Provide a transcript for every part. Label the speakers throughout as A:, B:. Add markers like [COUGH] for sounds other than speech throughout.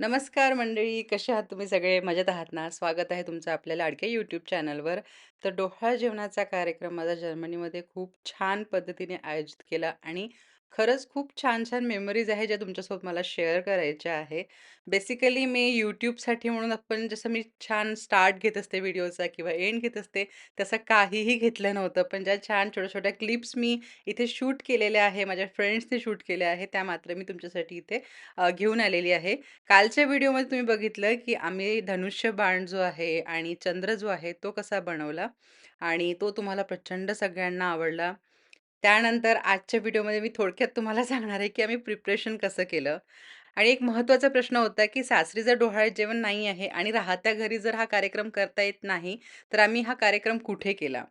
A: नमस्कार मंडळी, कसे आहात तुम्ही सगळे? मजेत आहात ना? स्वागत आहे तुमचं आपल्या लाडक्या यूट्यूब चॅनलवर. तर डोहाळ जेवणाचा कार्यक्रम माझा जर्मनीमध्ये खूप छान पद्धतीने आयोजित केला आणि खरंच खूप छान-छान मेमरीज आहे ज्या तुमच्यासोबत मला शेअर करायच्या आहे. बेसिकली मी YouTubeसाठी म्हणून आपण जसं मी छान स्टार्ट घेत असते व्हिडिओचा किंवा एंड घेत असते, तसं काहीही घेतलं नव्हतं. पण ज्या छान छोट्या-छोट्या क्लिप्स मी इथे शूट केलेल्या आहे, माझ्या फ्रेंड्सने शूट केल्या आहे त्या मात्र मी तुमच्यासाठी इथे अ, घेऊन आलेली आहे. कालच्या व्हिडिओमध्ये तुम्ही बघितलं, की आम्ही धनुष्य बाण जो आहे आणि चंद्र जो आहे तो कसा बनवला आणि तो तुम्हाला प्रचंड सगळ्यांना आवडला. त्यानंतर आजच्या व्हिडिओमध्ये मी थोडक्यात तुम्हाला सांगणार आहे, की आम्ही प्रिपरेशन कसं केलं आणि एक महत्त्वाचा प्रश्न होता, की सासरी जर डोहाळ्यात जेवण नाही आहे आणि राहत्या घरी जर हा कार्यक्रम करता येत नाही, तर आम्ही हा कार्यक्रम कुठे केला?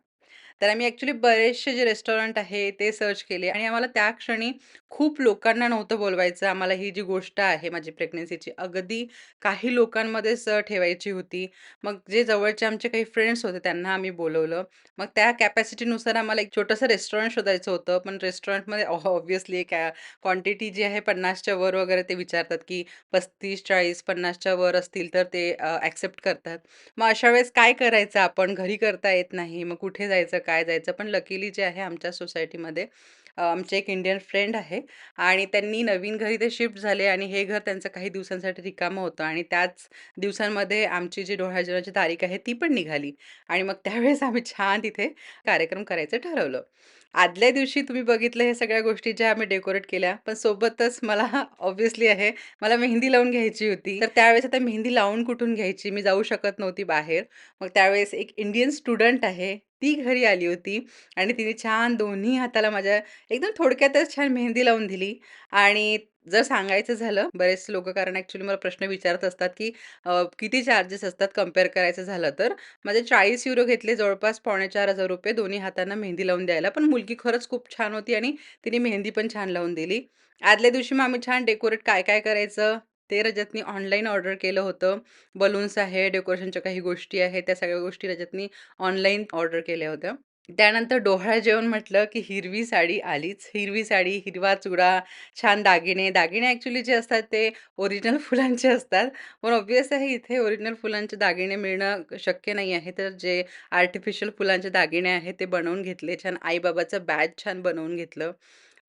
A: तर आम्ही ॲक्च्युली बरेचसे जे रेस्टॉरंट आहे ते सर्च केले आणि आम्हाला त्या क्षणी खूप लोकांना नव्हतं बोलवायचं. आम्हाला ही जी गोष्ट आहे माझी प्रेग्नन्सीची अगदी काही लोकांमध्येच ठेवायची होती. मग जे जवळचे आमचे काही फ्रेंड्स होते त्यांना आम्ही बोलवलं. मग त्या कॅपॅसिटीनुसार आम्हाला एक छोटंसं रेस्टॉरंट शोधायचं होतं. पण रेस्टॉरंटमध्ये ऑब्व्हियसली कॅ क्वांटिटी जी आहे 50च्या वर वगैरे ते विचारतात, की 35, 40, 50च्या वर असतील तर ते ॲक्सेप्ट करतात. मग अशा वेळेस काय करायचं आपण? घरी करता येत नाही. मग कुठे जायचं, काय जायचं? पण लकीली जे आहे आमच्या सोसायटीमध्ये आमचे एक इंडियन फ्रेंड आहे आणि त्यांनी नवीन घरी ते शिफ्ट झाले आणि हे घर त्यांचं काही दिवसांसाठी रिकामं होतं आणि त्याच दिवसांमध्ये आमची जी डोहाळे तारीख आहे ती पण निघाली आणि मग त्यावेळेस आम्ही छान तिथे कार्यक्रम करायचं ठरवलं. आदल्या दिवशी तुम्ही बघितलं हे सगळ्या गोष्टी ज्या आम्ही डेकोरेट केल्या, पण सोबतच मला ऑब्व्हियसली आहे, मला मेहंदी लावून घ्यायची होती. तर त्यावेळेस आता मेहंदी लावून कुठून घ्यायची? मी जाऊ शकत नव्हती बाहेर. मग त्यावेळेस एक इंडियन स्टुडंट आहे, ती घरी आली होती आणि तिने छान दोन्ही हाताला माझ्या एकदम थोडक्यातच छान मेहंदी लावून दिली आणि जर सांगायचं झालं, बरेच लोकं कारण ॲक्च्युली मला प्रश्न विचारत असतात, की अ, किती चार्जेस असतात कंपेअर करायचं झालं तर? माझे 40 युरो घेतले जवळपास ₹4,500 दोन्ही हातांना मेहंदी लावून द्यायला. पण मुलगी खरंच खूप छान होती आणि तिने मेहंदी पण छान लावून दिली. आदल्या दिवशी मग आम्ही छान डेकोरेट काय-काय करायचं ते रजतनी ऑनलाईन ऑर्डर केलं होतं. बलून्स आहे, डेकोरेशनच्या काही गोष्टी आहे त्या सगळ्या गोष्टी रजतनी ऑनलाईन ऑर्डर केल्या होत्या. त्यानंतर डोहळा जेवण म्हटलं, की हिरवी साडी आलीच. हिरवी साडी, हिरवा चुडा, छान दागिने. दागिने ॲक्च्युली जे असतात ते ओरिजिनल [LAUGHS] फुलांचे असतात. पण ऑब्व्हियस आहे इथे ओरिजिनल फुलांचे दागिने मिळणं शक्य नाही आहे. तर जे आर्टिफिशियल फुलांचे दागिने आहेत ते बनवून घेतले. छान आईबाबाचं बॅच छान बनवून घेतलं.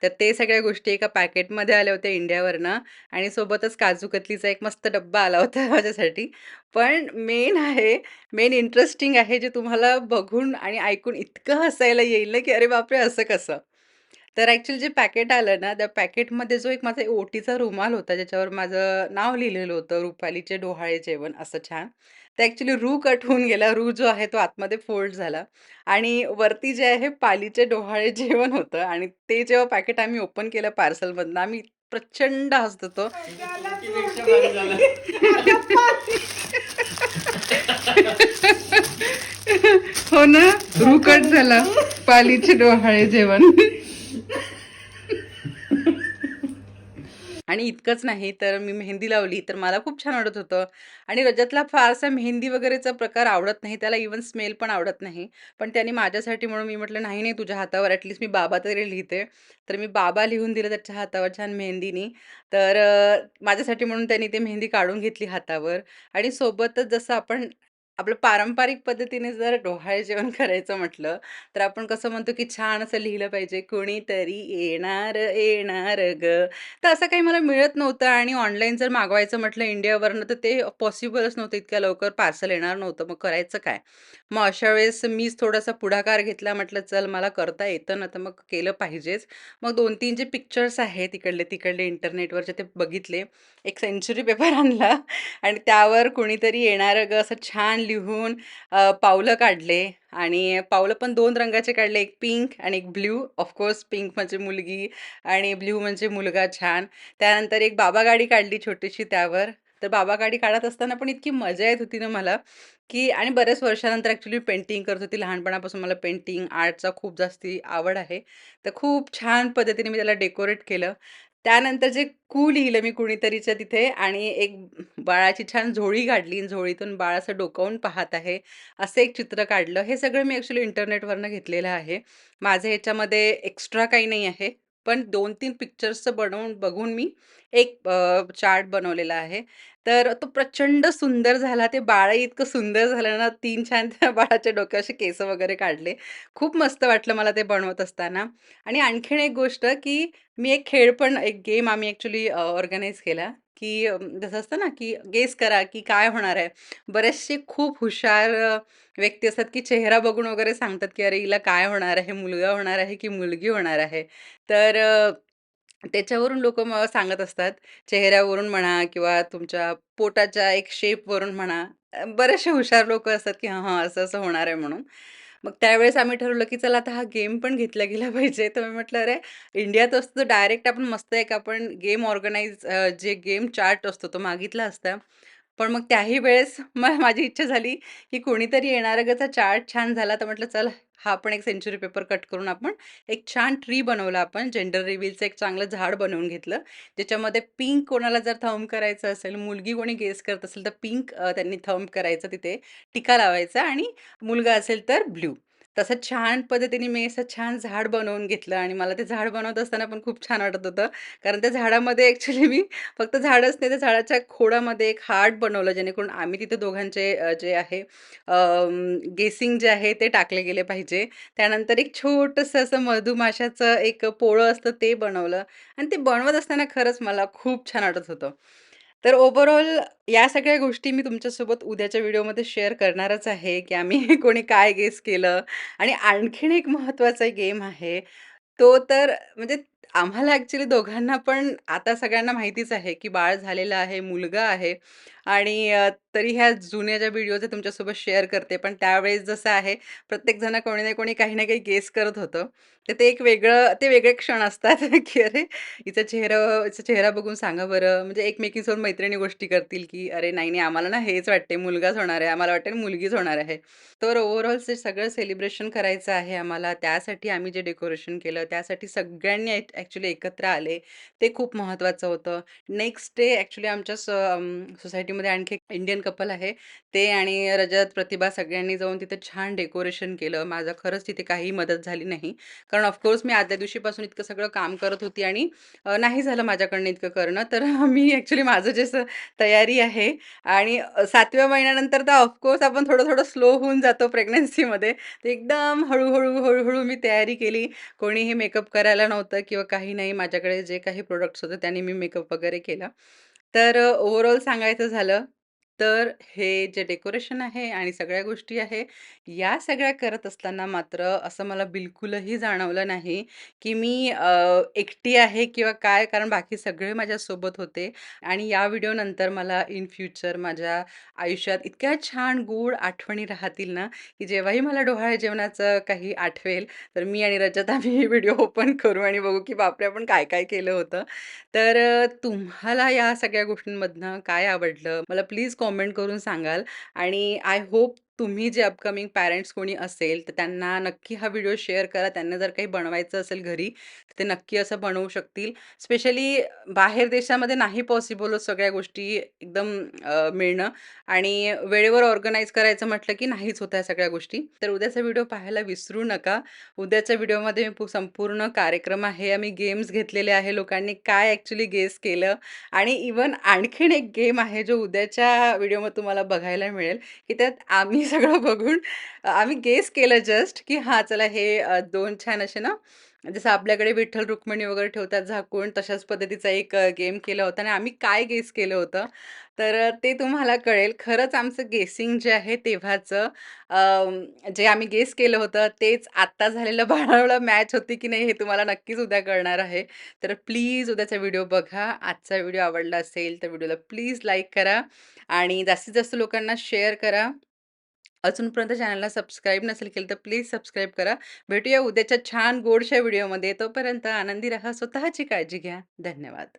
A: तर ते सगळ्या गोष्टी एका पॅकेटमध्ये आल्या होत्या इंडियावरनं आणि सोबतच काजू कतलीचा एक मस्त डब्बा आला होता [LAUGHS] माझ्यासाठी. पण मेन आहे, मेन इंटरेस्टिंग आहे जे तुम्हाला बघून आणि ऐकून इतकं हसायला येईल ना, की "अरे बापरे! असं कसं?" तर ॲक्च्युली जे पॅकेट आलं ना, त्या पॅकेटमध्ये जो एक माझा ओटीचा रुमाल होता, ज्याच्यावर माझं नाव लिहिलेलं होतं, "रुपालीचे डोहाळे जेवण" असं छान. तर ॲक्च्युली रू कट होऊन गेला. रू जो आहे तो आतमध्ये फोल्ड झाला आणि वरती जे आहे पालीचे डोहाळे जेवण होतं आणि ते जेव्हा पॅकेट आम्ही ओपन केलं पार्सलमधनं, आम्ही प्रचंड हसत होतो. हो ना, रू कट झाला. पालीचे डोहाळे जेवण. आणि इतकंच नाही तर मी मेहंदी लावली तर मला खूप छान वाटत होतं आणि रजतला फारसा मेहंदी वगैरेचा प्रकार आवडत नाही. त्याला इवन स्मेल पण आवडत नाही. पण त्याने माझ्यासाठी म्हणून मी म्हटलं, "नाही, नाही तुझ्या हातावर ॲटलीस्ट मी बाबा तरी लिहिते." तर मी बाबा लिहून दिलं त्याच्या हातावर छान मेहंदीनी. तर माझ्यासाठी म्हणून त्यांनी ते मेहंदी काढून घेतली हातावर आणि सोबतच जसं आपण आपलं पारंपरिक पद्धतीने जर डोहाळे जेवण [LAUGHS] करायचं म्हटलं, तर आपण कसं म्हणतो, की छान असं लिहिलं पाहिजे, "कुणीतरी येणार, येणार गं." तर असं काही मला मिळत नव्हतं आणि ऑनलाईन जर मागवायचं म्हटलं इंडियावरनं, तर ते पॉसिबलच नव्हतं. इतक्या लवकर पार्सल येणार नव्हतं. मग करायचं काय? मग अशा वेळेस मीच थोडासा पुढाकार घेतला. म्हटलं, "चल मला करता येतं ना, तर मग केलं पाहिजेच." मग 2-3 जे पिक्चर्स आहेत इकडले-तिकडले इंटरनेटवरचे ते बघितले. एक सेंच्युरी पेपर [LAUGHS] आणला आणि त्यावर "कुणीतरी येणार गं" असं छान लिहून पावलं काढले आणि पावलं पण दोन रंगाचे काढले. एक पिंक आणि एक ब्ल्यू ऑफकोर्स पिंक म्हणजे मुलगी आणि ब्ल्यू म्हणजे मुलगा छान. त्यानंतर एक बाबा गाडी काढली छोटीशी त्यावर. तर बाबा गाडी काढत असताना पण इतकी मजा येत होती ना मला, की आणि बऱ्याच वर्षानंतर ॲक्च्युली पेंटिंग करत होती. लहानपणापासून मला पेंटिंग, आर्टचा खूप जास्ती आवड आहे. तर खूप छान पद्धतीने मी त्याला डेकोरेट केलं. त्यानंतर जे कू लिहिलं मी कुणीतरीच्या तिथे आणि एक बाळाची छान झोळी काढली. झोळीतून बाळ असं डोकावून पाहत आहे, असं एक चित्र काढलं. हे सगळं मी ॲक्च्युली इंटरनेटवरनं घेतलेलं आहे. माझं ह्याच्यामध्ये एक्स्ट्रा काही नाही आहे. पण 2-3 पिक्चर्सचं बनवून बघून मी एक चार्ट बनवलेला आहे. तर तो प्रचंड सुंदर झाला. ते बाळही इतकं सुंदर झालं ना, तीन छान त्या बाळाच्या डोक्यावर असे केस वगैरे काढले. खूप मस्त वाटलं मला ते बनवत असताना. आणि आणखीन एक गोष्ट, की मी एक खेळ पण एक गेम आम्ही ॲक्च्युली ऑर्गनाईज केला, की जसं असतं ना, की गेस करा, की काय होणार आहे. बरेचसे खूप हुशार व्यक्ती असतात, की चेहरा बघून वगैरे सांगतात, की "अरे, हिला काय होणार आहे? मुलगा होणार आहे, की मुलगी होणार आहे?" तर त्याच्यावरून लोक मग सांगत असतात. चेहऱ्यावरून म्हणा किंवा तुमच्या पोटाच्या एक शेपवरून म्हणा. बरेचसे हुशार लोक असतात, की "हां, हां, असं-असं होणार आहे" म्हणून. मग त्यावेळेस आम्ही ठरवलं, की चला आता हा गेम पण घेतला गेला [LAUGHS] पाहिजे. तर मी म्हटलं, "अरे, इंडियात असतो तर डायरेक्ट आपण मस्त एक आपण गेम ऑर्गनाईज जे गेम चार्ट असतो तो मागितला असता." पण मग त्याही वेळेस मग माझी इच्छा झाली, की कोणीतरी येणारं गचा चार्ट छान झाला, तर म्हटलं चल हा आपण एक सेंच्युरी पेपर कट करून आपण एक छान ट्री बनवला आपण. जेंडर रिव्हीलचं एक चांगलं झाड बनवून घेतलं. ज्याच्यामध्ये पिंक कोणाला जर थंब करायचं असेल, मुलगी कोणी गेस करत असेल, तर पिंक त्यांनी थंब करायचं तिथे, टिका लावायचा आणि मुलगा असेल तर ब्ल्यू तसं छान पद्धतीने मी असं छान झाड बनवून घेतलं आणि मला ते झाड बनवत असताना पण खूप छान वाटत होतं. कारण त्या झाडामध्ये ॲक्च्युली मी फक्त झाडच नाही, त्या झाडाच्या खोडामध्ये एक हार्ट बनवलं, जेणेकरून आम्ही तिथे दोघांचे जे आहे गेसिंग जे आहे ते टाकले गेले पाहिजे. त्यानंतर एक छोटंसं असं मधुमाशाचं एक पोळं असतं ते बनवलं आणि ते बनवत असताना खरंच मला खूप छान वाटत होतं. तर ओव्हरऑल या सगळ्या गोष्टी मी तुमच्यासोबत उद्याच्या व्हिडिओमध्ये शेअर करणारच आहे, की आम्ही [LAUGHS] कोणी काय गेस केलं आणि आणखीन एक महत्त्वाचा गेम आहे. तो तर म्हणजे आम्हाला ॲक्च्युली दोघांना पण आता सगळ्यांना माहितीच आहे, की बाळ झालेलं आहे, मुलगा आहे आणि तरी ह्या जुन्या ज्या व्हिडिओज आहे तुमच्यासोबत शेअर करते. पण त्यावेळेस जसं आहे, प्रत्येकजण कोणी ना कोणी काही ना काही गेस करत होतं. तर ते एक वेगळं ते वेगळे क्षण असतात, [LAUGHS] की अरे हिचा चेहरा हिचा चेहरा बघून सांगा बरं. म्हणजे एकमेकींसोबत मैत्रिणी गोष्टी करतील, की "अरे नाही, नाही आम्हाला ना हेच वाटते, मुलगाच होणार आहे. आम्हाला वाटते मुलगीच होणार आहे." तर ओव्हरऑल ते सगळं सेलिब्रेशन करायचं आहे आम्हाला. त्यासाठी आम्ही जे डेकोरेशन केलं, त्यासाठी सगळ्यांनी ॲक्च्युली एकत्र आले. ते खूप महत्त्वाचं होतं. नेक्स्ट डे ॲक्च्युली आमच्या सोसायटीमध्ये आणखी एक इंडियन कपल आहे. ते आणि रजत, प्रतिभा सगळ्यांनी जाऊन तिथे छान डेकोरेशन केलं. माझं खरंच तिथे काही मदत झाली नाही. कारण ऑफकोर्स मी आदल्या दिवशीपासून इतकं सगळं काम करत होती आणि नाही झालं माझ्याकडनं इतकं करणं. तर [LAUGHS] मी ॲक्च्युली माझं जे तयारी आहे आणि सातव्या महिन्यानंतर तर ऑफकोर्स आपण थोडं-थोडं स्लो होऊन जातो प्रेग्नन्सीमध्ये. तर एकदम हळूहळू हळूहळू मी तयारी केली. कोणीही मेकअप करायला नव्हतं किंवा काही नाही. माझ्याकडे जे काही प्रोडक्ट्स होते त्याने मी मेकअप वगैरे केला. तर ओव्हरऑल सांगायचं झालं, तर हे जे डेकोरेशन आहे आणि सगळ्या गोष्टी आहे, या सगळ्या करत असताना मात्र असं मला बिलकुलही जाणवलं नाही, की मी अ, एकटी आहे किंवा काय. कारण बाकी सगळे माझ्यासोबत होते आणि या व्हिडिओनंतर मला इन फ्युचर माझ्या आयुष्यात इतक्या छान गूढ आठवणी राहतील ना, की जेव्हाही मला डोहाळे जेवणाचं काही आठवेल, तर मी आणि रजत आम्ही व्हिडिओ ओपन करू आणि बघू, की बापरे! आपण काय-काय केलं होतं. तर अ, तुम्हाला या सगळ्या गोष्टींमधनं काय आवडलं? मला प्लीज कॉमेंट करून सांगाल आणि आय होप तुम्ही जे अपकमिंग पॅरेंट्स कोणी असेल, तर त्यांना नक्की हा व्हिडिओ शेअर करा. त्यांना जर काही बनवायचं असेल घरी, तर ते नक्की असं बनवू शकतील. स्पेशली बाहेर देशामध्ये नाही पॉसिबल होत सगळ्या गोष्टी एकदम मिळणं आणि वेळेवर ऑर्गनाईज करायचं म्हटलं, की नाहीच होत्या सगळ्या गोष्टी. तर उद्याचा व्हिडिओ पाहायला विसरू नका. उद्याच्या व्हिडिओमध्ये मी संपूर्ण कार्यक्रम आहे. आम्ही गेम्स घेतलेले आहे. लोकांनी काय ॲक्च्युली गेस केलं आणि इव्हन आणखीन एक गेम आहे, जो उद्याच्या व्हिडिओमध्ये तुम्हाला बघायला मिळेल, की त्यात आम्ही सगळं बघून आम्ही गेस केलं जस्ट, की हां, चला हे दोन छान असे ना, जसं आपल्याकडे विठ्ठल रुक्मिणी वगैरे ठेवतात झाकून, तशाच पद्धतीचा एक गेम केला होता आणि आम्ही काय गेस केलं होतं, तर ते तुम्हाला कळेल. खरंच आमचं गेसिंग जे आहे तेव्हाचं जे आम्ही गेस केलं होतं, तेच आत्ता झालेलं [LAUGHS] बाळाला मॅच होती की नाही, हे तुम्हाला नक्कीच उद्या कळणार आहे. तर प्लीज उद्याचा व्हिडिओ बघा. आजचा व्हिडिओ आवडला असेल, तर व्हिडिओला प्लीज लाईक करा आणि जास्तीत जास्त लोकांना शेअर करा. अजूनपर्यंत चॅनलला सबस्क्राईब नसेल केलं, तर प्लीज सबस्क्राईब करा. भेटूया उद्याच्या छान गोडशा व्हिडिओमध्ये. तोपर्यंत आनंदी राहा, स्वतःची काळजी घ्या. धन्यवाद.